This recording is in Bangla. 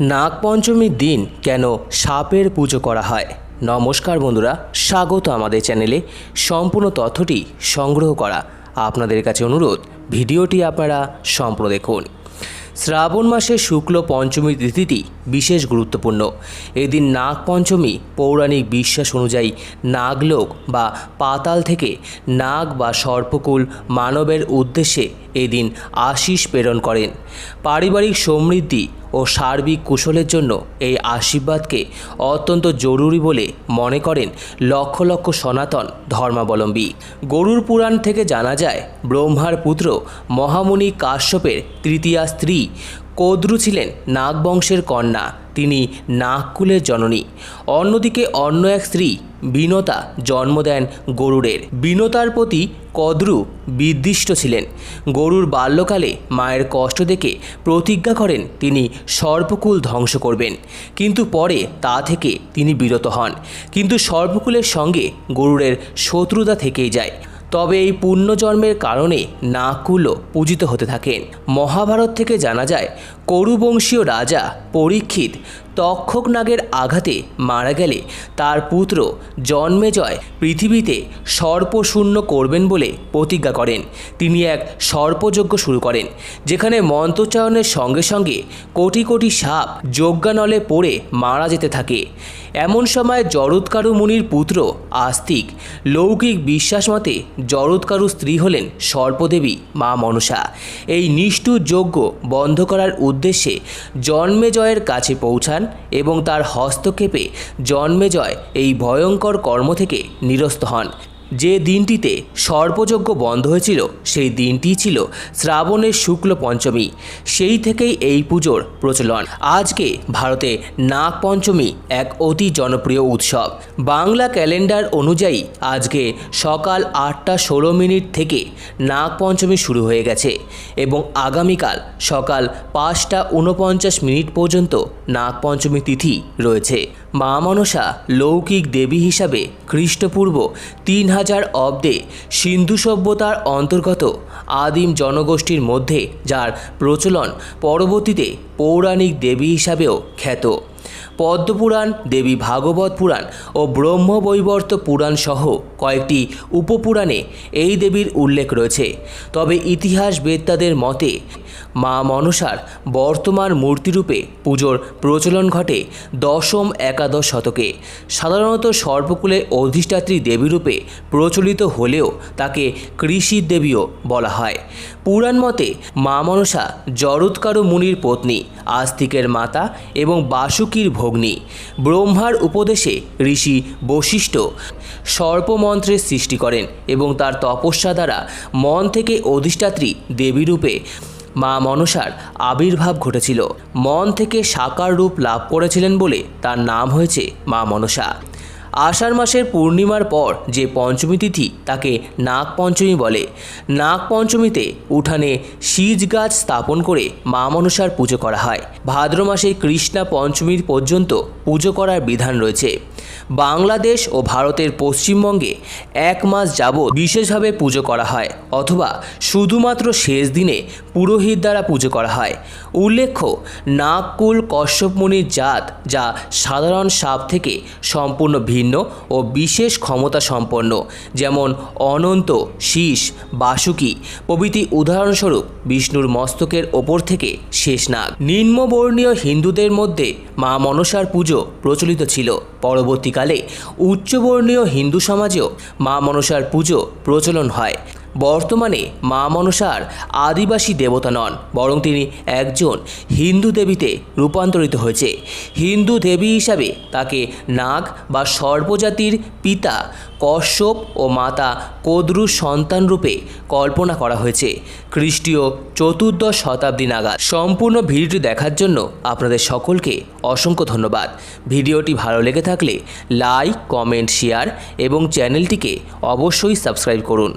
নাগপঞ্চমীর দিন কেন সাপের পুজো করা হয়? নমস্কার বন্ধুরা, স্বাগত আমাদের চ্যানেলে। সম্পূর্ণ তথ্যটি সংগ্রহ করা আপনাদের কাছে অনুরোধ। ভিডিওটি আপনারা সম্পূর্ণ দেখুন। শ্রাবণ মাসের শুক্ল পঞ্চমী তিথিটি বিশেষ গুরুত্বপূর্ণ। এদিন নাগ পঞ্চমী পৌরাণিক বিশ্বাস অনুযায়ী নাগলোক বা পাতাল থেকে নাগ বা সর্পকুল মানবের উদ্দেশ্যে এদিন আশিস প্রেরণ করেন। পারিবারিক সমৃদ্ধি ও সার্বিক কুশলের জন্য এই আশীর্বাদকে অত্যন্ত জরুরি বলে মনে করেন লক্ষ লক্ষ সনাতন ধর্মাবলম্বী। গরুর পুরাণ থেকে জানা যায়, ব্রহ্মার পুত্র মহামুনি কাশ্যপের তৃতীয়া স্ত্রী কদ্রু ছিলেন নাগবংশের কন্যা, তিনি নাগকুলের জননী। অন্যদিকে অন্য এক স্ত্রী, বিনতা, জন্ম দেন গরুড়ের। বিনতার প্রতি কদ্রু বিদ্বিষ্ট ছিলেন। গরুর বাল্যকালে মায়ের কষ্ট দেখে প্রতিজ্ঞা করেন তিনি সর্পকুল ধ্বংস করবেন। কিন্তু পরে তা থেকে তিনি বিরত হন। কিন্তু সর্পকুলের সঙ্গে গরুড়ের শত্রুতা থেকেই যায়। তবে এই পুণ্যজন্মের কারণে নাকুলও পূজিত হতে থাকেন। মহাভারত থেকে জানা যায়, করুবংশীয় রাজা পরীক্ষিত তক্ষক নাগের আঘাতে মারা গেলে তার পুত্র জন্মেজয় পৃথিবীতে সর্পশূন্য করবেন বলে প্রতিজ্ঞা করেন। তিনি এক সর্পযজ্ঞ শুরু করেন, যেখানে মন্ত্রোচ্চারণের সঙ্গে সঙ্গে কোটি কোটি সাপ যজ্ঞানলে পড়ে মারা যেতে থাকে। এমন সময় জরৎকারু মুনির পুত্র আস্তিক লৌকিক বিশ্বাস মতে জরৎকারু স্ত্রী হলেন সর্পদেবী মা মনসা। এই নিষ্ঠুর যজ্ঞ বন্ধ করার উদ্দেশ্যে জন্মেজয়ের কাছে পৌঁছান এবং তার হস্তক্ষেপে জন্মেজয় এই ভয়ঙ্কর কর্ম থেকে নিরস্ত হন। যে দিনটিতে সর্পযজ্ঞ বন্ধ হয়েছিল, সেই দিনটি ছিল শ্রাবণের শুক্ল পঞ্চমী। সেই থেকেই এই পুজোর প্রচলন। আজকে ভারতে নাগ পঞ্চমী এক অতি জনপ্রিয় উৎসব। বাংলা ক্যালেন্ডার অনুযায়ী আজকে সকাল আটটা ষোলো মিনিট থেকে নাগ পঞ্চমী শুরু হয়ে গেছে এবং আগামীকাল সকাল পাঁচটা উনপঞ্চাশ মিনিট পর্যন্ত নাগ পঞ্চমী তিথি রয়েছে। মা মনসা লৌকিক দেবী হিসাবে খ্রিস্টপূর্ব তিন হাজার অব্দে সিন্ধু সভ্যতার অন্তর্গত আদিম জনগোষ্ঠীর মধ্যে, যার প্রচলন পরবর্তীতে পৌরাণিক দেবী হিসাবেও খ্যাত। পদ্মপুরাণ, দেবী ভাগবত পুরাণ ও ব্রহ্মবৈবর্ত পুরাণ সহ কয়েকটি উপপুরাণে এই দেবীর উল্লেখ রয়েছে। তবে ইতিহাস বেত্তাদের মতে, মা মনসার বর্তমান মূর্তিরূপে পুজোর প্রচলন ঘটে দশম একাদশ শতকে। সাধারণত সর্বকুলে অধিষ্ঠাত্রী দেবীরূপে প্রচলিত হলেও তাকে কৃষি দেবীও বলা হয়। পুরাণ মতে, মা মনসা জরৎকারু মুনির পত্নী, আস্তিকের মাতা এবং বাসুকীর ভগ্নী। ব্রহ্মার উপদেশে ঋষি বশিষ্ঠ সর্পমন্ত্রের সৃষ্টি করেন এবং তার তপস্যা দ্বারা মন থেকে অধিষ্ঠাত্রী দেবীরূপে মা মনসার আবির্ভাব ঘটেছিল। মন থেকে সাকার রূপ লাভ করেছিলেন বলে তার নাম হয়েছে মা মনসা। আষাঢ় মাসের পূর্ণিমার পর যে পঞ্চমী তিথি তাকে নাগ পঞ্চমী বলে। নাগ পঞ্চমীতে উঠানে সিজ গাছ স্থাপন করে মা মনসার পুজো করা হয়। ভাদ্র মাসে কৃষ্ণা পঞ্চমীর পর্যন্ত পুজো করার বিধান রয়েছে। বাংলাদেশ ও ভারতের পশ্চিমবঙ্গে এক মাস যাবৎ বিশেষভাবে পুজো করা হয় অথবা শুধুমাত্র শেষ দিনে পুরোহিত দ্বারা পুজো করা হয়। উল্লেখ্য, নাগকুল কশ্যপ মুনির জাত যা সাধারণ সাপ থেকে সম্পূর্ণ ভিন্ন ও বিশেষ ক্ষমতা সম্পন্ন, যেমন অনন্ত, শীষ, বাসুকি, প্রভৃতি উদাহরণস্বরূপ বিষ্ণুর মস্তকের ওপর থেকে শেষ নাগ। নিম্নবর্ণীয় হিন্দুদের মধ্যে মা মনসার পুজো প্রচলিত ছিল। পরবর্তীকালে উচ্চবর্ণীয় হিন্দু সমাজেও মা মনসার পুজো প্রচলন হয়। বর্তমানে মা মনসার আদিবাসী দেবতা নন, বরং তিনি একজন হিন্দু দেবীতে রূপান্তরিত হয়েছে। হিন্দু দেবী হিসাবে তাকে নাগ বা সর্বজাতির পিতা কশ্যপ ও মাতা কদ্রুর সন্তান রূপে কল্পনা করা হয়েছে। খ্রিস্টীয় চতুর্দশ শতাব্দী নাগাদ। সম্পূর্ণ ভিডিওটি দেখার জন্য আপনাদের সকলকে অসংখ্য ধন্যবাদ। ভিডিওটি ভালো লেগে থাকলে লাইক, কমেন্ট, শেয়ার এবং চ্যানেলটিকে অবশ্যই সাবস্ক্রাইব করুন।